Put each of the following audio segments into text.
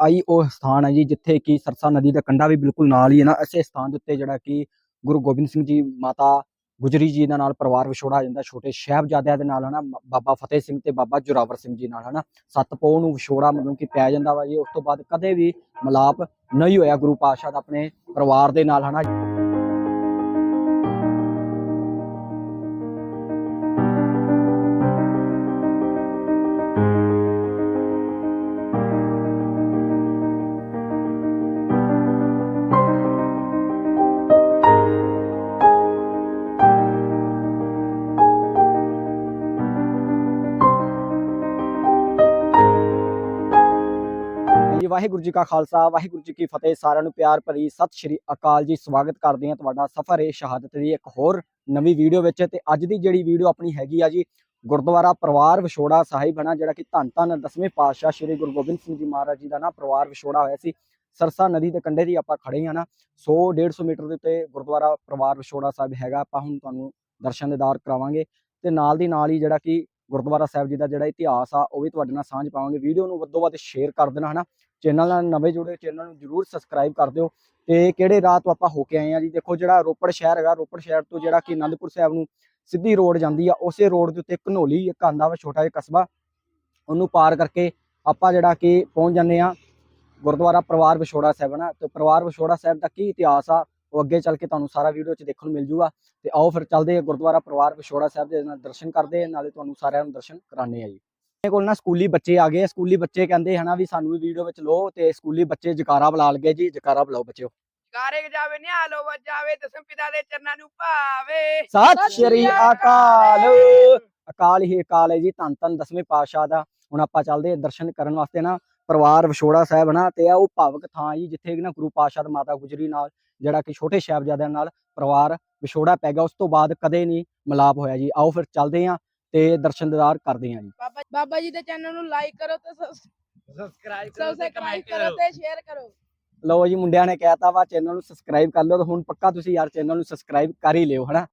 ਆਈ ਉਹ ਸਥਾਨ ਹੈ ਜੀ, ਜਿੱਥੇ ਕਿ ਸਰਸਾ ਨਦੀ ਦਾ ਕੰਢਾ ਵੀ ਬਿਲਕੁਲ ਨਾਲ ਹੀ ਹੈ ਨਾ, ਇਸੇ ਸਥਾਨ ਦੇ ਉੱਤੇ ਜਿਹੜਾ ਕਿ ਗੁਰੂ ਗੋਬਿੰਦ ਸਿੰਘ ਜੀ ਮਾਤਾ ਗੁਜਰੀ ਜੀ ਦੇ ਨਾਲ ਪਰਿਵਾਰ ਵਿਛੋੜਾ ਜਾਂਦਾ, ਛੋਟੇ ਸਾਹਿਬਜ਼ਾਦਿਆਂ ਦੇ ਨਾਲ ਹਨਾ, ਮ- ਬਾਬਾ ਫਤਿਹ ਸਿੰਘ ਤੇ ਬਾਬਾ ਜੋਰਾਵਰ ਸਿੰਘ ਜੀ ਨਾਲ ਹਨਾ, ਸੱਤ ਪੋਹ ਨੂੰ ਵਿਛੋੜਾ ਮਤਲਬ ਕਿ ਪੈ ਜਾਂਦਾ ਵਾ ਜੀ, ਉਸ ਤੋਂ ਬਾਅਦ ਕਦੇ ਵੀ ਮਲਾਪ ਨਹੀਂ ਹੋਇਆ ਗੁਰੂ ਪਾਤਸ਼ਾਹ ਦਾ ਆਪਣੇ ਪਰਿਵਾਰ ਦੇ ਨਾਲ ਹਨਾ। ਜੀ ਵਾਹਿਗੁਰੂ ਜੀ ਕਾ ਖਾਲਸਾ, ਵਾਹਿਗੁਰੂ ਜੀ ਕੀ ਫਤਿਹ। ਸਾਰਿਆਂ ਨੂੰ ਪਿਆਰ ਭਰੀ ਸਤਿ ਸ਼੍ਰੀ ਅਕਾਲ ਜੀ। ਸਵਾਗਤ ਕਰਦੇ ਹਾਂ ਤੁਹਾਡਾ ਸਫਰ ਏ ਸ਼ਹਾਦਤ ਦੀ ਇੱਕ ਹੋਰ ਨਵੀਂ ਵੀਡੀਓ ਵਿੱਚ। ਤੇ ਅੱਜ ਦੀ ਜਿਹੜੀ ਵੀਡੀਓ ਆਪਣੀ ਹੈਗੀ ਆ ਜੀ, ਗੁਰਦੁਆਰਾ ਪਰਿਵਾਰ ਵਿਛੋੜਾ ਸਾਹਿਬ ਹਨਾ, ਜਿਹੜਾ ਕਿ ਧੰਨ ਧੰਨ ਦਸਵੇਂ ਪਾਤਸ਼ਾਹ ਸ੍ਰੀ ਗੁਰੂ ਗੋਬਿੰਦ ਸਿੰਘ ਜੀ ਮਹਾਰਾਜ ਜੀ ਦਾ ਨਾ ਪਰਿਵਾਰ ਵਿਛੋੜਾ ਹੋਇਆ ਸੀ। ਸਰਸਾ ਨਦੀ ਦੇ ਕੰਢੇ ਦੀ ਆਪਾਂ ਖੜੇ ਹਾਂ ਨਾ 100 150 ਮੀਟਰ ਦੇ ਉੱਤੇ ਗੁਰਦੁਆਰਾ ਪਰਿਵਾਰ ਵਿਛੋੜਾ ਸਾਹਿਬ ਹੈਗਾ, ਆਪਾਂ ਹੁਣ ਤੁਹਾਨੂੰ ਦਰਸ਼ਨ ਦਿਦਾਰ ਕਰਾਵਾਂਗੇ। ਤੇ ਨਾਲ ਦੀ ਨਾਲ ਹੀ ਜਿਹੜਾ ਕਿ ਗੁਰਦੁਆਰਾ ਸਾਹਿਬ ਜੀ ਦਾ ਜਿਹੜਾ ਇਤਿਹਾਸ ਆ, ਉਹ ਵੀ ਤੁਹਾਡੇ ਨਾਲ ਸਾਂਝ ਪਾਵਾਂਗੇ। ਵੀਡੀਓ ਨੂੰ ਵੱਧੋ ਵੱਧ ਸ਼ੇਅਰ ਕਰ ਦੇਣਾ ਹਨਾ। ਚੈਨਲ ਨਾਲ ਨਵੇਂ ਜੁੜੇ ਚੈਨਲ ਨੂੰ ਜਰੂਰ ਸਬਸਕ੍ਰਾਈਬ ਕਰ ਦਿਓ ਤੇ ਕਿਹੜੇ ਰਾਹ ਤੋਂ ਆਪਾਂ ਹੋ ਕੇ ਆਏ ਆ ਜੀ? ਦੇਖੋ ਜਿਹੜਾ ਰੋਪੜ ਸ਼ਹਿਰ ਹੈਗਾ, ਰੋਪੜ ਸ਼ਹਿਰ ਤੋਂ ਜਿਹੜਾ ਕਿ ਅਨੰਦਪੁਰ ਸਾਹਿਬ ਨੂੰ ਸਿੱਧੀ ਰੋਡ ਜਾਂਦੀ ਆ, ਉਸੇ ਰੋਡ ਦੇ ਉੱਤੇ ਘਨੋਲੀ, ਇੱਕ ਆਂਦਾ ਵਾ, ਛੋਟਾ ਜਿਹਾ ਕਸਬਾ, ਉਹਨੂੰ ਪਾਰ ਕਰਕੇ ਆਪਾਂ ਜਿਹੜਾ ਕਿ ਪਹੁੰਚ ਜਾਂਦੇ ਆ ਗੁਰਦੁਆਰਾ ਪਰਿਵਾਰ ਵਿਛੋੜਾ ਸਾਹਿਬ ਨਾ ਤੇ ਪਰਿਵਾਰ ਵਿਛੋੜਾ ਸਾਹਿਬ ਦਾ ਕੀ ਇਤਿਹਾਸ ਆ, ਉਹ ਅੱਗੇ ਚੱਲ ਕੇ ਤੁਹਾਨੂੰ ਸਾਰਾ ਵੀਡੀਓ 'ਚ ਦੇਖਣ ਨੂੰ ਮਿਲ ਜੂਗਾ ਤੇ ਆਓ ਫਿਰ ਚੱਲਦੇ ਆ ਗੁਰਦੁਆਰਾ ਪਰਿਵਾਰ ਵਿਛੋੜਾ ਸਾਹਿਬ ਦੇ ਨਾਲ ਦਰਸ਼ਨ ਕਰਦੇ ਆ ਨਾਲੇ ਤੁਹਾਨੂੰ ਸਾਰਿਆਂ ਨੂੰ ਦਰਸ਼ਨ ਕਰਾਣੇ ਆ ਜੀ। ਕੋਲ ਨਾ ਸਕੂਲੀ ਬੱਚੇ ਆ ਗਏ ਆ, ਸਕੂਲੀ ਬੱਚੇ ਕਹਿੰਦੇ ਹਨਾ ਵੀ ਸਾਨੂੰ ਵੀ ਵੀਡੀਓ ਵਿੱਚ ਲਓ ਤੇ ਸਕੂਲੀ ਬੱਚੇ ਜਕਾਰਾ ਬੁਲਾ ਲਗੇ ਜੀ ਜਕਾਰਾ ਬੁਲਾਓ ਬੱਚਿਓ। ਕਾਰੇ ਜਾਵੇ ਨਿਹਾਲੋ ਵਜਾਵੇ ਦਸਮ ਪਿਤਾ ਦੇ ਚਰਨਾਂ ਨੂੰ ਭਾਵੇ। ਸਤਿ ਸ਼੍ਰੀ ਅਕਾਲ। ਅਕਾਲ। ਹੀ ਅਕਾਲ ਹੈ ਜੀ ਧੰਨ ਧੰਨ ਦਸਵੇਂ ਪਾਤਸ਼ਾਹ ਦਾ। ਹੁਣ ਆਪਾਂ ਚੱਲਦੇ ਹਾਂ ਦਰਸ਼ਨ ਕਰਨ ਵਾਸਤੇ ਨਾ ਪਰਿਵਾਰ ਵਿਛੋੜਾ ਸਾਹਿਬ ਨਾ ਤੇ ਆ ਉਹ ਭਾਵਕ ਥਾਂ ਜੀ ਜਿੱਥੇ ਕਿ ਨਾ ਗੁਰੂ ਪਾਤਸ਼ਾਹ ਦਾ ਮਾਤਾ ਗੁਜਰੀ ਨਾਲ ਜਿਹੜਾ ਕਿ ਛੋਟੇ ਸਾਹਿਬਜ਼ਾਦਿਆਂ ਨਾਲ ਪਰਿਵਾਰ ਵਿਛੋੜਾ ਪੈ ਗਿਆ ਉਸ ਤੋਂ ਬਾਅਦ ਕਦੇ ਨਹੀਂ ਮਿਲਾਪ ਹੋਇਆ ਜੀ। ਆਓ ਫਿਰ ਚੱਲਦੇ ਹਾਂ ਤੇ ਦਰਸ਼ਨ ਦਿਦਾਰ ਕਰਦੇ ਹਾਂ ਜੀ। ਬਾਬਾ ਬਾਬਾ ਜੀ ਦੇ ਚੈਨਲ ਨੂੰ ਲਾਈਕ ਕਰੋ ਤੇ ਸਬਸਕ੍ਰਾਈਬ ਸਬਸਕ੍ਰਾਈਬ ਕਰੋ ਤੇ ਸ਼ੇਅਰ ਕਰੋ ਲਓ ਜੀ ਮੁੰਡਿਆਂ ਨੇ ਕਹਿਤਾ ਵਾ ਚੈਨਲ ਨੂੰ ਸਬਸਕ੍ਰਾਈਬ ਕਰ ਲਿਓ ਤੇ ਹੁਣ ਪੱਕਾ ਤੁਸੀਂ ਯਾਰ ਚੈਨਲ ਨੂੰ ਸਬਸਕ੍ਰਾਈਬ ਕਰ ਹੀ ਲਿਓ ਹਨਾ?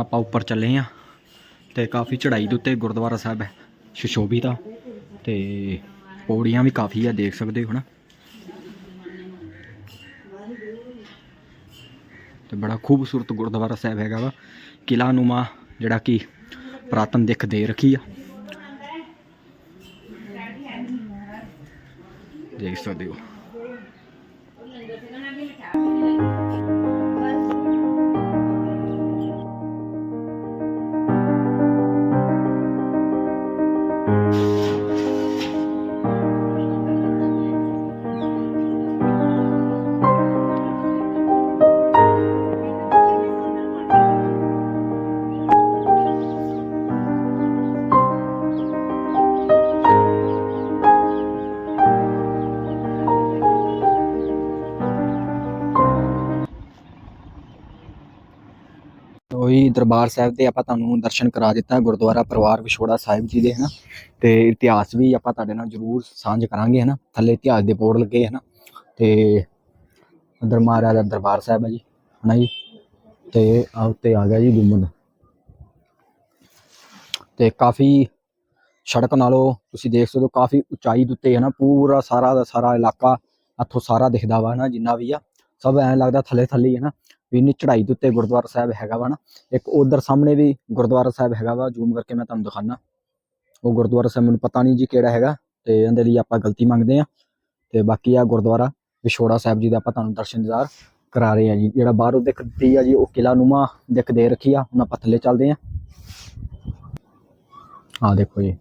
ਆਪਾਂ ਉੱਪਰ ਚੱਲੇ ਆ ਤੇ ਕਾਫੀ ਚੜ੍ਹਾਈ ਦੇ ਉੱਤੇ ਗੁਰਦੁਆਰਾ ਸਾਹਿਬ ਹੈ ਸ਼ਸ਼ੋਭਿਤ ਆ ਤੇ ਪੌੜੀਆਂ ਵੀ ਕਾਫੀ ਆ, ਦੇਖ ਸਕਦੇ ਹੋ ਨਾ। ਤੇ ਬੜਾ ਖੂਬਸੂਰਤ ਗੁਰਦੁਆਰਾ ਸਾਹਿਬ ਹੈਗਾ ਵਾ, ਕਿਲਾ ਨੂਮਾ ਜਿਹੜਾ ਕਿ ਪ੍ਰਾਤਨ ਦਿੱਖ ਦੇ ਰੱਖੀ ਆ। ਦੇਖ ਸਕਦੇ ਹੋ। ਦਰਬਾਰ ਸਾਹਿਬ ਦੇ ਆਪਾਂ ਤੁਹਾਨੂੰ ਦਰਸ਼ਨ ਕਰਾ ਦਿੱਤਾ, ਗੁਰਦੁਆਰਾ ਪਰਿਵਾਰ ਵਿਛੋੜਾ ਸਾਹਿਬ ਜੀ ਦੇ, ਹਨਾ? ਤੇ ਇਤਿਹਾਸ ਵੀ ਆਪਾਂ ਤੁਹਾਡੇ ਨਾਲ ਜ਼ਰੂਰ ਸਾਂਝ ਕਰਾਂਗੇ, ਹਨਾ? ਥੱਲੇ ਇਤਿਹਾਸ ਦੇ ਬੋਰਡ ਲੱਗੇ, ਹਨਾ? ਤੇ ਅੰਦਰ ਮਹਾਰਾਜ ਦਾ ਦਰਬਾਰ ਸਾਹਿਬ ਹੈ ਜੀ, ਹਨਾ ਜੀ? ਤੇ ਆ ਉੱਤੇ ਆ ਗਿਆ ਜੀ ਗੁੰਮਦ। ਤੇ ਕਾਫੀ ਸੜਕ ਨਾਲੋਂ ਤੁਸੀਂ ਦੇਖ ਸਕਦੇ ਹੋ, ਕਾਫੀ ਉਚਾਈ ਦੇ ਉੱਤੇ ਹੈ ਨਾ ਪੂਰਾ ਸਾਰਾ ਦਾ ਸਾਰਾ ਇਲਾਕਾ ਇੱਥੋਂ ਸਾਰਾ ਦਿਖਦਾ ਵਾ ਨਾ ਜਿੰਨਾ ਵੀ ਆ, ਸਭ ਐਂ ਲੱਗਦਾ ਥੱਲੇ ਥੱਲੇ ਹੀ ਹੈ ਨਾ ਵੀ ਇੰਨੀ ਚੜ੍ਹਾਈ ਦੇ ਉੱਤੇ ਗੁਰਦੁਆਰਾ ਸਾਹਿਬ ਹੈਗਾ ਵਾ ਨਾ, ਇੱਕ ਉਧਰ ਸਾਹਮਣੇ ਵੀ ਗੁਰਦੁਆਰਾ ਸਾਹਿਬ ਹੈਗਾ ਵਾ, ਜ਼ੂਮ ਕਰਕੇ ਮੈਂ ਤੁਹਾਨੂੰ ਦਿਖਾਣਾ ਉਹ ਗੁਰਦੁਆਰਾ ਸਾਹਿਬ ਮੈਨੂੰ ਪਤਾ ਨਹੀਂ ਜੀ ਕਿਹੜਾ ਹੈਗਾ ਤੇ ਇਹਦੇ ਲਈ ਆਪਾਂ ਗਲਤੀ ਮੰਗਦੇ ਆ ਤੇ ਬਾਕੀ ਆ ਗੁਰਦੁਆਰਾ ਵਿਛੋੜਾ ਸਾਹਿਬ ਜੀ ਦਾ ਆਪਾਂ ਤੁਹਾਨੂੰ ਦਰਸ਼ਨ ਦਿਦਾਰ ਕਰਾ ਰਹੇ ਆ ਜੀ। ਜਿਹੜਾ ਬਾਹਰੋਂ ਦਿਖਦੀ ਆ ਜੀ, ਉਹ ਕਿਲਾ ਨੂਮਾ ਦਿਖ ਦੇ ਰੱਖੀ ਆ। ਹੁਣ ਆਪਾਂ ਥੱਲੇ ਚੱਲਦੇ ਆ ਆ ਦੇਖੋ ਜੀ।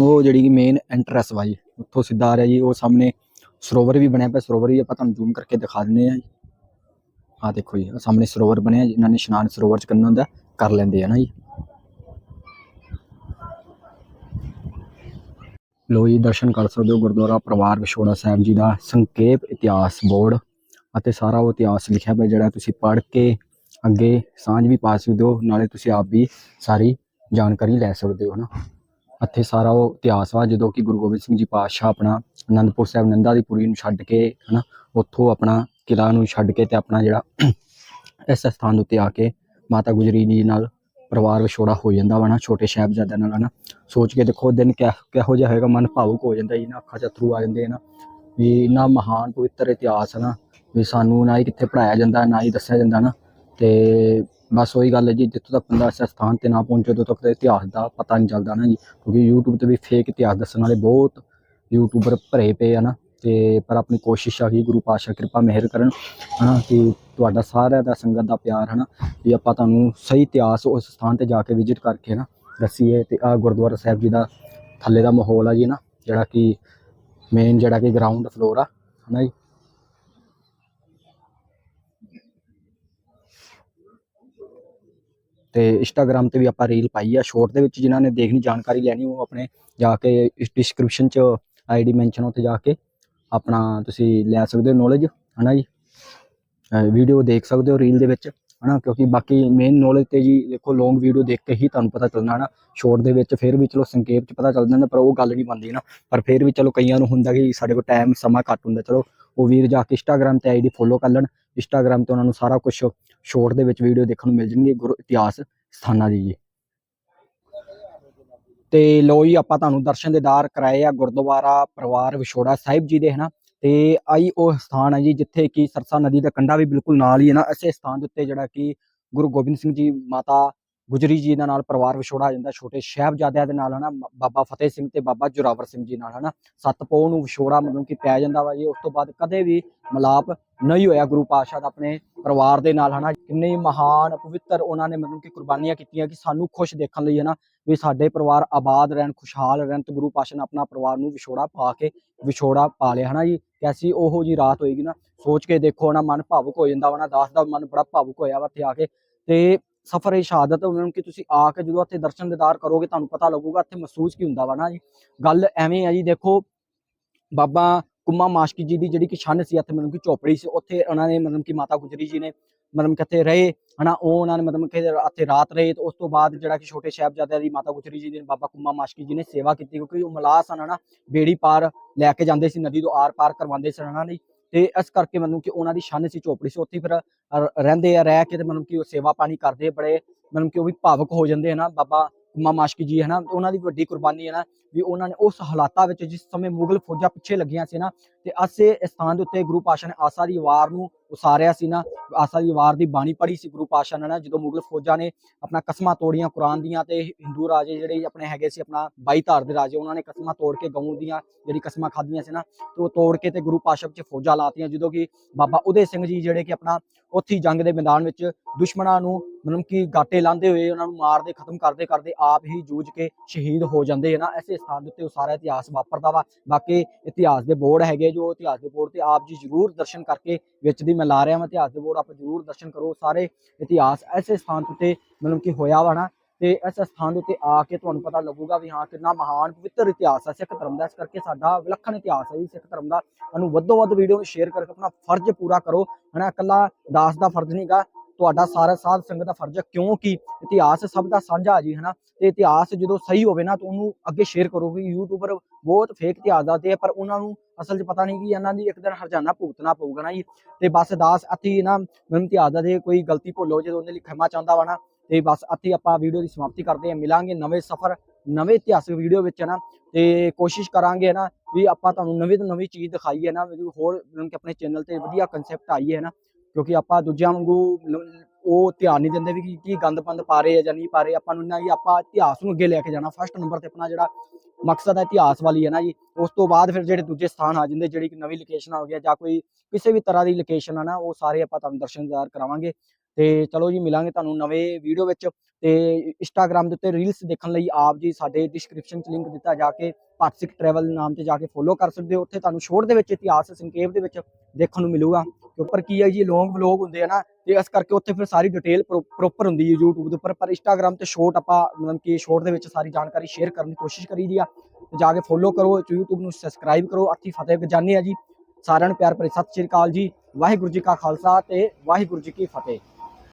ਉਹ ਜਿਹੜੀ ਮੇਨ ਐਂਟਰੈਂਸ ਵਾ ਜੀ, ਉੱਥੋਂ ਸਿੱਧਾ ਆ ਰਿਹਾ ਜੀ, ਉਹ ਸਾਹਮਣੇ ਸਰੋਵਰ ਵੀ ਬਣਿਆ ਪਿਆ, ਸਰੋਵਰ ਵੀ ਆਪਾਂ ਤੁਹਾਨੂੰ ਜ਼ੂਮ ਕਰਕੇ ਦਿਖਾ ਦਿੰਦੇ ਆ ਜੀ। ਆ ਦੇਖੋ ਜੀ ਆਹ ਸਾਹਮਣੇ ਸਰੋਵਰ ਬਣਿਆ, ਜਿਨ੍ਹਾਂ ਨੇ ਇਸ਼ਨਾਨ ਸਰੋਵਰ ਚ ਕਰਨਾ ਹੁੰਦਾ, ਕਰ ਲੈਂਦੇ ਆ ਨਾ ਜੀ। ਲੋ ਜੀ, ਦਰਸ਼ਨ ਕਰ ਸਕਦੇ ਹੋ, ਗੁਰਦੁਆਰਾ ਪਰਿਵਾਰ ਵਿਛੋੜਾ ਸਾਹਿਬ ਜੀ ਦਾ ਸੰਖੇਪ ਇਤਿਹਾਸ ਬੋਰਡ, ਅਤੇ ਸਾਰਾ ਉਹ ਇਤਿਹਾਸ ਲਿਖਿਆ ਪਿਆ, ਜਿਹੜਾ ਤੁਸੀਂ ਪੜ੍ਹ ਕੇ ਅੱਗੇ ਸਾਂਝ ਵੀ ਪਾ ਸਕਦੇ ਹੋ, ਨਾਲੇ ਤੁਸੀਂ ਆਪ ਵੀ ਸਾਰੀ ਜਾਣਕਾਰੀ ਲੈ ਸਕਦੇ ਹੋ ਨਾ। ਇੱਥੇ ਸਾਰਾ ਉਹ ਇਤਿਹਾਸ ਵਾ, ਜਦੋਂ ਕਿ ਗੁਰੂ ਗੋਬਿੰਦ ਸਿੰਘ ਜੀ ਪਾਤਸ਼ਾਹ ਆਪਣਾ ਅਨੰਦਪੁਰ ਸਾਹਿਬ ਨੰਦਾ ਦੀ ਪੁਰੀ ਨੂੰ ਛੱਡ ਕੇ, ਹਨਾ, ਉੱਥੋਂ ਆਪਣਾ ਕਿਲਾ ਨੂੰ ਛੱਡ ਕੇ ਤੇ ਆਪਣਾ ਜਿਹੜਾ ਇਸ ਸਥਾਨ ਉੱਤੇ ਆ ਕੇ ਮਾਤਾ ਗੁਜਰੀ ਜੀ ਨਾਲ ਪਰਿਵਾਰ ਵਿਛੋੜਾ ਹੋ ਜਾਂਦਾ ਵਾ ਨਾ ਛੋਟੇ ਸਾਹਿਬਜ਼ਾਦਿਆਂ ਨਾਲ, ਹਨਾ। ਸੋਚ ਕੇ ਦੇਖੋ, ਦਿਨ ਕਿਹ, ਕਿਹੋ ਜਿਹਾ ਹੋਏਗਾ, ਮਨ ਭਾਵੁਕ ਹੋ ਜਾਂਦਾ ਜੀ, ਨਾ ਅੱਖਾਂ 'ਚ ਅਥਰੂ ਆ ਜਾਂਦੇ ਆ ਨਾ ਵੀ ਇੰਨਾ ਮਹਾਨ ਪਵਿੱਤਰ ਇਤਿਹਾਸ ਹੈ ਨਾ ਵੀ ਸਾਨੂੰ ਨਾ ਹੀ ਕਿੱਥੇ ਪੜਾਇਆ ਜਾਂਦਾ, ਨਾ ਹੀ ਦੱਸਿਆ ਜਾਂਦਾ ਨਾ ਤੇ ਬਸ ਉਹੀ ਗੱਲ ਹੈ ਜੀ, ਜਿੱਥੋਂ ਤੱਕ ਬੰਦਾ ਇਸ ਸਥਾਨ ਤੇ ਨਾ ਪਹੁੰਚੇ, ਉਦੋਂ ਤੱਕ ਤਾਂ ਇਤਿਹਾਸ ਦਾ ਪਤਾ ਨਹੀਂ ਚੱਲਦਾ ਨਾ ਜੀ, ਕਿਉਂਕਿ YouTube ਤੇ ਵੀ ਫੇਕ ਇਤਿਹਾਸ ਦੱਸਣ ਵਾਲੇ ਬਹੁਤ ਯੂਟਿਊਬਰ ਭਰੇ ਪਏ ਆ ਨਾ, ਤੇ ਪਰ ਆਪਣੀ ਕੋਸ਼ਿਸ਼ ਆ ਕਿ ਗੁਰੂ ਪਾਤਸ਼ਾਹ ਕਿਰਪਾ ਮਿਹਰ ਕਰਨ, ਹਨਾ, ਕਿ ਤੁਹਾਡਾ ਸਾਰਿਆਂ ਦਾ ਸੰਗਤ ਦਾ ਪਿਆਰ, ਹਨਾ, ਵੀ ਆਪਾਂ ਤੁਹਾਨੂੰ ਸਹੀ ਇਤਿਹਾਸ ਉਸ ਸਥਾਨ ਤੇ ਜਾ ਕੇ ਵਿਜ਼ਿਟ ਕਰਕੇ ਨਾ ਦੱਸੀਏ, ਤੇ ਆ ਗੁਰਦੁਆਰਾ ਸਾਹਿਬ ਜੀ ਦਾ ਥੱਲੇ ਦਾ ਮਾਹੌਲ ਆ ਜੀ ਨਾ, ਜਿਹੜਾ ਕਿ ਮੇਨ ਜਿਹੜਾ ਕਿ ਗਰਾਊਂਡ ਫਲੋਰ ਆ, ਹਨਾ ਜੀ ਤੇ ਇੰਸਟਾਗ੍ਰam ਤੇ ਵੀ ਆਪਾਂ ਰੀਲ ਪਾਈ ਆ। ਸ਼ੋਰਟ ਦੇ ਵਿੱਚ ਜਿਨ੍ਹਾਂ ਨੇ ਦੇਖਣੀ, ਜਾਣਕਾਰੀ ਲੈਣੀ, ਉਹ ਆਪਣੇ ਜਾ ਕੇ ਡਿਸਕ੍ਰਿਪਸ਼ਨ ਚ ਆਈਡੀ ਮੈਂਸ਼ਨ ਉੱਤੇ ਜਾ ਕੇ ਆਪਣਾ ਤੁਸੀਂ ਲੈ ਸਕਦੇ ਹੋ ਨੌਲੇਜ ਹਨਾ ਜੀ? ਵੀਡੀਓ ਦੇਖ ਸਕਦੇ ਹੋ ਰੀਲ ਦੇ ਵਿੱਚ, ਹਨਾ? ਕਿਉਂਕਿ ਬਾਕੀ ਮੇਨ ਨੌਲੇਜ ਤੇ ਜੀ ਦੇਖੋ ਲੌਂਗ ਵੀਡੀਓ ਦੇਖ ਕੇ ਹੀ ਤੁਹਾਨੂੰ ਪਤਾ ਚੱਲਣਾ ਨਾ ਸ਼ੋਰਟ ਦੇ ਵਿੱਚ ਫਿਰ ਵੀ ਚਲੋ ਸੰਖੇਪ ਚ ਪਤਾ ਚੱਲ ਜਾਂਦਾ, ਪਰ ਉਹ ਗੱਲ ਨਹੀਂ ਬਣਦੀ ਨਾ ਪਰ ਫਿਰ ਵੀ ਚਲੋ ਕਈਆਂ ਨੂੰ ਹੁੰਦਾ ਕਿ ਸਾਡੇ ਕੋਲ ਟਾਈਮ ਸਮਾਂ ਘੱਟ ਹੁੰਦਾ, ਚਲੋ ਉਹ ਵੀਰ ਜਾ ਕੇ ਇੰਸਟਾਗ੍ਰam ਤੇ ਆਈਡੀ ਫੋਲੋ ਕਰ ਲੈਣ। ਇੰਸਟਾਗ੍ਰam ਤੇ ਉਹਨਾਂ ਨੂੰ ਸਾਰਾ ਕੁਝ ਸ਼ੋਰਟ ਦੇ ਵਿੱਚ ਵੀਡੀਓ ਦੇਖਣ ਨੂੰ ਮਿਲ ਜਾਣਗੇ। ਗੁਰੂ ਇਤਿਹਾਸ ਸਥਾਨਾਂ ਦੀ ਜੀ। ਤੇ ਲੋ ਜੀ, ਆਪਾਂ ਤੁਹਾਨੂੰ ਦਰਸ਼ਨ ਦੇਦਾਰ ਕਰਾਏ ਆ ਗੁਰਦੁਆਰਾ ਪਰਿਵਾਰ ਵਿਛੋੜਾ ਸਾਹਿਬ ਜੀ ਦੇ, ਹਨਾ? ਤੇ ਆਈ ਉਹ ਸਥਾਨ ਹੈ ਜੀ ਜਿੱਥੇ ਕਿ ਸਰਸਾ ਨਦੀ ਦਾ ਕੰਢਾ ਵੀ ਬਿਲਕੁਲ ਨਾਲ ਹੀ ਹੈ ਨਾ। ਇਸੇ ਸਥਾਨ ਦੇ ਉੱਤੇ ਜਿਹੜਾ ਕਿ ਗੁਰੂ ਗੋਬਿੰਦ ਸਿੰਘ ਜੀ ਮਾਤਾ ਗੁਜਰੀ ਜੀ ਦੇ ਨਾਲ ਪਰਿਵਾਰ ਵਿਛੋੜਾ ਆ ਜਾਂਦਾ, ਛੋਟੇ ਸਾਹਿਬਜ਼ਾਦਿਆਂ ਦੇ ਨਾਲ ਹਨਾ, ਮ- ਬਾਬਾ ਫਤਿਹ ਸਿੰਘ ਤੇ ਬਾਬਾ ਜੋਰਾਵਰ ਸਿੰਘ ਜੀ ਨਾਲ ਹਨਾ, ਸੱਤ ਪੋਹ ਨੂੰ ਵਿਛੋੜਾ ਮਤਲਬ ਕਿ ਪੈ ਜਾਂਦਾ ਵਾ ਜੀ। ਉਸ ਤੋਂ ਬਾਅਦ ਕਦੇ ਵੀ ਮਲਾਪ ਨਹੀਂ ਹੋਇਆ ਗੁਰੂ ਪਾਤਸ਼ਾਹ ਦਾ ਆਪਣੇ ਪਰਿਵਾਰ ਦੇ ਨਾਲ ਹਨਾ। ਕਿੰਨੇ ਮਹਾਨ, ਪਵਿੱਤਰ ਉਹਨਾਂ ਨੇ ਮਤਲਬ ਕਿ ਕੁਰਬਾਨੀਆਂ ਕੀਤੀਆਂ ਕਿ ਸਾਨੂੰ ਖੁਸ਼ ਦੇਖਣ ਲਈ ਹਨਾ, ਵੀ ਸਾਡੇ ਪਰਿਵਾਰ ਆਬਾਦ ਰਹਿਣ, ਖੁਸ਼ਹਾਲ ਰਹਿਣ ਤੇ ਗੁਰੂ ਪਾਤਸ਼ਾਹ ਨੇ ਆਪਣਾ ਪਰਿਵਾਰ ਨੂੰ ਵਿਛੋੜਾ ਪਾ ਕੇ ਵਿਛੋੜਾ ਪਾ ਲਿਆ ਹਨਾ ਜੀ। ਕੈਸੀ ਉਹੋ ਜੀ ਰਾਤ ਹੋਏਗੀ ਨਾ, ਸੋਚ ਕੇ ਦੇਖੋ ਨਾ ਮਨ ਭਾਵੁਕ ਹੋ ਜਾਂਦਾ ਵਾ ਨਾ, ਦਾਸ ਦਾ ਮਨ ਬੜਾ ਭਾਵੁਕ ਹੋਇਆ ਵਾ ਇੱਥੇ ਆ ਕੇ। ਤੇ ਸਫਰ, ਇਹ ਸ਼ਹਾਦਤ ਮਤਲਬ ਕਿ ਤੁਸੀਂ ਆ ਕੇ ਜਦੋਂ ਇੱਥੇ ਦਰਸ਼ਨ ਦਿਦਾਰ ਕਰੋਗੇ, ਤੁਹਾਨੂੰ ਪਤਾ ਲੱਗੂਗਾ ਇੱਥੇ ਮਹਿਸੂਸ ਕੀ ਹੁੰਦਾ ਵਾ ਨਾ ਜੀ। ਗੱਲ ਐਵੇਂ ਆ ਜੀ, ਦੇਖੋ, ਬਾਬਾ ਕੁੰਮਾ ਮਾਸ਼ਕੀ ਜੀ ਦੀ ਜਿਹੜੀ ਕਿ ਛੰਨ ਸੀ ਇੱਥੇ, ਮਤਲਬ ਕਿ ਝੋਪੜੀ ਸੀ, ਉੱਥੇ ਉਹਨਾਂ ਨੇ ਮਤਲਬ ਕਿ ਮਾਤਾ ਗੁਜਰੀ ਜੀ ਨੇ ਮਤਲਬ ਕਿ ਇੱਥੇ ਰਹੇ, ਹਨਾ, ਉਹ ਉਹਨਾਂ ਨੇ ਮਤਲਬ ਕਿ ਇੱਥੇ ਰਾਤ ਰਹੇ ਤੇ ਉਸ ਤੋਂ ਬਾਅਦ ਜਿਹੜਾ ਕਿ ਛੋਟੇ ਸਾਹਿਬਜ਼ਾਦਿਆਂ ਦੀ ਮਾਤਾ ਗੁਜਰੀ ਜੀ ਦੇ, ਬਾਬਾ ਕੁੰਮਾ ਮਾਸ਼ਕੀ ਜੀ ਨੇ ਸੇਵਾ ਕੀਤੀ ਕਿਉਂਕਿ ਉਹ ਮਲਾਹ ਸਨ, ਹਨਾ, ਬੇੜੀ ਪਾਰ ਲੈ ਕੇ ਜਾਂਦੇ ਸੀ, ਨਦੀ ਤੋਂ ਆਰ ਪਾਰ ਕਰਵਾਉਂਦੇ ਸਨ, ਹਨਾ, ਜੀ। ਤੇ ਇਸ ਕਰਕੇ ਮਤਲਬ ਕਿ ਉਹਨਾਂ ਦੀ ਛੰਨ ਸੀ, ਝੋਪੜੀ ਸੀ, ਉੱਥੇ ਫਿਰ ਰਹਿੰਦੇ ਆ, ਰਹਿ ਕੇ ਤੇ ਮਤਲਬ ਕਿ ਉਹ ਸੇਵਾ ਪਾਣੀ ਕਰਦੇ ਬੜੇ, ਮਤਲਬ ਕਿ ਉਹ ਵੀ ਭਾਵਕ ਹੋ ਜਾਂਦੇ ਹਨਾ ਬਾਬਾ ਕੁੰਮਾ ਮਾਸ਼ਕੀ ਜੀ, ਹਨਾ, ਉਹਨਾਂ ਦੀ ਵੱਡੀ ਕੁਰਬਾਨੀ ਹੈ ਨਾ ਵੀ ਉਹਨਾਂ ਨੇ ਉਸ ਹਾਲਾਤਾਂ ਵਿੱਚ ਜਿਸ ਸਮੇਂ ਮੁਗਲ ਫੌਜਾਂ ਪਿੱਛੇ ਲੱਗੀਆਂ ਸੀ ਨਾ, ਤੇ ਅਸੇ ਸਥਾਨ ਦੇ ਉੱਤੇ ਗੁਰੂ ਪਾਸ਼ਾ ਨੇ ਆਸਾ ਦੀ ਵਾਰ ਨੂੰ ਉਸਾਰਿਆ ਸੀ ਨਾ, ਆਸਾ ਦੀ ਵਾਰ ਦੀ ਬਾਣੀ ਪੜ੍ਹੀ ਸੀ ਗੁਰੂ ਪਾਸ਼ਾ ਨੇ ਨਾ, ਜਦੋਂ ਮੁਗਲ ਫੌਜਾਂ ਨੇ ਆਪਣਾ ਕਸਮਾਂ ਤੋੜੀਆਂ ਕੁਰਾਨ ਦੀਆਂ ਤੇ ਹਿੰਦੂ ਰਾਜੇ ਜਿਹੜੇ ਆਪਣੇ ਹੈਗੇ ਸੀ, ਆਪਣਾ 22 ਧਾਰ ਦੇ ਰਾਜੇ, ਉਹਨਾਂ ਨੇ ਕਸਮਾਂ ਤੋੜ ਕੇ ਗਊ ਦੀਆਂ ਜਿਹੜੀ ਕਸਮਾਂ ਖਾਧੀਆਂ ਸੀ ਨਾ, ਤੇ ਉਹ ਤੋੜ ਕੇ ਤੇ ਗੁਰੂ ਪਾਸ਼ਾ ਵਿੱਚ ਫੌਜਾਂ ਲਾਤੀਆਂ, ਜਦੋਂ ਕਿ ਬਾਬਾ ਉਦੇ ਸਿੰਘ ਜੀ ਜਿਹੜੇ ਕਿ ਆਪਣਾ ਉੱਥੀ ਜੰਗ ਦੇ ਮੈਦਾਨ ਵਿੱਚ ਦੁਸ਼ਮਣਾਂ ਨੂੰ ਮਤਲਬ ਕਿ ਗਾਟੇ ਲਾਉਂਦੇ ਹੋਏ ਉਹਨਾਂ ਨੂੰ ਮਾਰਦੇ, ਖਤਮ ਕਰਦੇ ਕਰਦੇ ਆਪ ਹੀ ਜੂਝ ਕੇ ਸ਼ਹੀਦ ਹੋ ਜਾਂਦੇ ਹੈ ਨਾ, ਐਸੇ ਸਥਾਨ ਦੇ ਉੱਤੇ ਉਹ ਸਾਰਾ ਇਤਿਹਾਸ ਵਾਪਰਦਾ ਵਾ। ਬਾਕੀ ਇਤਿਹਾਸ ਦੇ ਬੋਰਡ ਹੈਗੇ ਜੋ, ਇਤਿਹਾਸ ਦੇ ਬੋਰਡ ਤੇ ਆਪ ਜੀ ਜ਼ਰੂਰ ਦਰਸ਼ਨ ਕਰਕੇ ਵਿੱਚ ਦੀ ਮੈਂ ਲਾ ਰਿਹਾ ਹਾਂ ਇਤਿਹਾਸ ਦੇ ਬੋਰਡ ਆਪ ਜ਼ਰੂਰ ਦਰਸ਼ਨ ਕਰੋ। ਸਾਰੇ ਇਤਿਹਾਸ ਐਸੇ ਸਥਾਨ ਉੱਤੇ ਮਤਲਬ ਕਿ ਹੋਇਆ ਵਾ ਨਾ। ਤੇ ਇਸ ਸਥਾਨ ਦੇ ਉੱਤੇ ਆ ਕੇ ਤੁਹਾਨੂੰ ਪਤਾ ਲੱਗੂਗਾ ਵੀ ਹਾਂ, ਕਿੰਨਾ ਮਹਾਨ ਪਵਿੱਤਰ ਇਤਿਹਾਸ ਹੈ ਸਿੱਖ ਧਰਮ ਦਾ। ਇਸ ਕਰਕੇ ਸਾਡਾ ਵਿਲੱਖਣ ਇਤਿਹਾਸ ਹੈ ਜੀ ਸਿੱਖ ਧਰਮ ਦਾ। ਸਾਨੂੰ ਵੱਧੋ ਵੱਧ ਵੀਡੀਓ ਨੂੰ ਸ਼ੇਅਰ ਕਰਕੇ ਆਪਣਾ ਫਰਜ਼ ਪੂਰਾ ਕਰੋ। ਹਨਾ, ਇਕੱਲਾ ਦਾਸ ਦਾ ਫਰਜ਼ ਨਹੀਂਗਾ ਤੁਹਾਡਾ ਸਾਰਾ ਸਾਧ ਸੰਗਤ ਦਾ ਫਰਜ਼ ਹੈ। ਕਿਉਂਕਿ ਇਤਿਹਾਸ ਸਭ ਦਾ ਸਾਂਝਾ ਹੈ ਜੀ, ਹਨਾ? ਤੇ ਇਤਿਹਾਸ ਜਦੋਂ ਸਹੀ ਹੋਵੇ ਨਾ, ਤਾਂ ਉਹਨੂੰ ਅੱਗੇ ਸ਼ੇਅਰ ਕਰੋ ਕਿ ਯੂਟਿਊਬਰ ਬਹੁਤ ਫੇਕ ਇਤਿਹਾਸ ਦੱਸਦੇ ਆ, ਪਰ ਉਹਨਾਂ ਨੂੰ ਅਸਲ 'ਚ ਪਤਾ ਨਹੀਂ ਕਿ ਇਹਨਾਂ ਦੀ ਇੱਕ ਦਿਨ ਹਰਜਾਨਾ ਭੁਗਤਣਾ ਪਊਗਾ ਨਾ ਜੀ। ਤੇ ਬਸ ਦਾਸ ਅਤੀ ਨਾ, ਮੈਨੂੰ ਇਤਿਹਾਸ ਦਾ ਜੇ ਕੋਈ ਗਲਤੀ ਭੁੱਲੋ ਜਦੋਂ ਉਹਦੇ ਲਈ ਖਿਮਾ ਚਾਹੁੰਦਾ ਵਾ ਨਾ, ਤੇ ਬਸ ਇੱਥੇ ਆਪਾਂ ਵੀਡੀਓ ਦੀ ਸਮਾਪਤੀ ਕਰਦੇ ਹਾਂ। ਮਿਲਾਂਗੇ ਨਵੇਂ ਸਫ਼ਰ, ਨਵੇਂ ਇਤਿਹਾਸਕ ਵੀਡੀਓ ਵਿੱਚ ਨਾ ਤੇ ਕੋਸ਼ਿਸ਼ ਕਰਾਂਗੇ ਨਾ ਵੀ ਆਪਾਂ ਤੁਹਾਨੂੰ ਨਵੀਂ ਤੋਂ ਨਵੀਂ ਚੀਜ਼ ਦਿਖਾਈਏ ਨਾ ਹੋਰ, ਮਤਲਬ ਕਿ ਆਪਣੇ ਚੈਨਲ ਤੇ ਵਧੀਆ ਕਨਸੈਪਟ ਆਈ ਹੈ ਨਾ ਕਿਉਂਕਿ ਆਪਾਂ ਦੂਜਿਆਂ ਵਾਂਗੂ ਉਹ ਧਿਆਨ ਨਹੀਂ ਦਿੰਦੇ ਵੀ ਕੀ ਕੀ ਗੰਦਪੰਦ ਪਾ ਰਹੇ ਆ ਜਾਂ ਨਹੀਂ ਪਾ ਰਹੇ। ਆਪਾਂ ਨੂੰ ਨਾ ਜੀ ਆਪਾਂ ਇਤਿਹਾਸ ਨੂੰ ਅੱਗੇ ਲੈ ਕੇ ਜਾਣਾ। ਫਸਟ ਨੰਬਰ ਤੇ ਆਪਣਾ ਜਿਹੜਾ ਮਕਸਦ ਹੈ ਇਤਿਹਾਸ ਵਾਲੀ ਹੈ ਨਾ ਜੀ। ਉਸ ਤੋਂ ਬਾਅਦ ਫਿਰ ਜਿਹੜੇ ਦੂਜੇ ਸਥਾਨ ਆ ਜਾਂਦੇ ਜਿਹੜੀ ਕਿ ਨਵੀਂ ਲੋਕੇਸ਼ਨ ਆ ਗਿਆ ਜਾਂ ਕੋਈ ਕਿਸੇ ਵੀ ਤਰ੍ਹਾਂ ਦੀ ਲੋਕੇਸ਼ਨ ਆ ਨਾ, ਉਹ ਸਾਰੇ ਆਪਾਂ ਤੁਹਾਨੂੰ ਦਰਸ਼ਨਦਾਰ ਕਰਾਵਾਂਗੇ। ਤੇ ਚਲੋ ਜੀ, ਮਿਲਾਂਗੇ ਤੁਹਾਨੂੰ ਨਵੇਂ ਵੀਡੀਓ ਵਿੱਚ। ਤੇ ਇੰਸਟਾਗ੍ਰam ਦੇ ਉੱਤੇ ਰੀਲਸ ਦੇਖਣ ਲਈ ਆਪ ਜੀ ਸਾਡੇ ਡਿਸਕ੍ਰਿਪਸ਼ਨ 'ਚ ਲਿੰਕ ਦਿੱਤਾ ਜਾ ਕੇ ਭਾਰਤਿਕ ਟਰੈਵਲ ਨਾਮ ਤੇ ਜਾ ਕੇ ਫੋਲੋ ਕਰ ਸਕਦੇ ਹੋ। ਉੱਥੇ ਤੁਹਾਨੂੰ ਸ਼ੋਰਟ ਦੇ ਵਿੱਚ ਇਤਿਹਾਸ ਸੰਖੇਪ ਦੇ ਵਿੱਚ ਦੇਖਣ ਨੂੰ ਮਿਲੂਗਾ। ਤੇ ਉੱਪਰ ਕੀ ਹੈ ਜੀ ਲੌਂਗ ਵਲੌਗ ਹੁੰਦੇ ਆ ਨਾ, ਤੇ ਇਸ ਕਰਕੇ ਉੱਥੇ ਫਿਰ ਸਾਰੀ ਡਿਟੇਲ ਪ੍ਰੋਪਰ ਹੁੰਦੀ ਹੈ YouTube ਦੇ ਉੱਪਰ। ਪਰ ਇੰਸਟਾਗ੍ਰam ਤੇ ਸ਼ੋਰਟ ਆਪਾਂ ਮਤਲਬ ਕਿ ਸ਼ੋਰਟ ਦੇ ਵਿੱਚ ਸਾਰੀ ਜਾਣਕਾਰੀ ਸ਼ੇਅਰ ਕਰਨ ਦੀ ਕੋਸ਼ਿਸ਼ ਕਰੀ ਦੀ ਆ। ਤੇ ਜਾ ਕੇ ਫੋਲੋ ਕਰੋ YouTube ਨੂੰ ਸਬਸਕ੍ਰਾਈਬ ਕਰੋ। ਅੱਥੀ ਫਤਿਹ ਗਜਾਨੇ ਆ ਜੀ। ਸਾਰਿਆਂ ਨੂੰ ਪਿਆਰ ਭਰੀ ਸਤਿ ਸ਼੍ਰੀ ਅਕਾਲ ਜੀ। ਵਾਹਿਗੁਰੂ ਜੀ ਕਾ ਖਾਲਸਾ ਤੇ ਵਾਹਿਗੁਰੂ ਜੀ ਕੀ ਫਤਿਹ।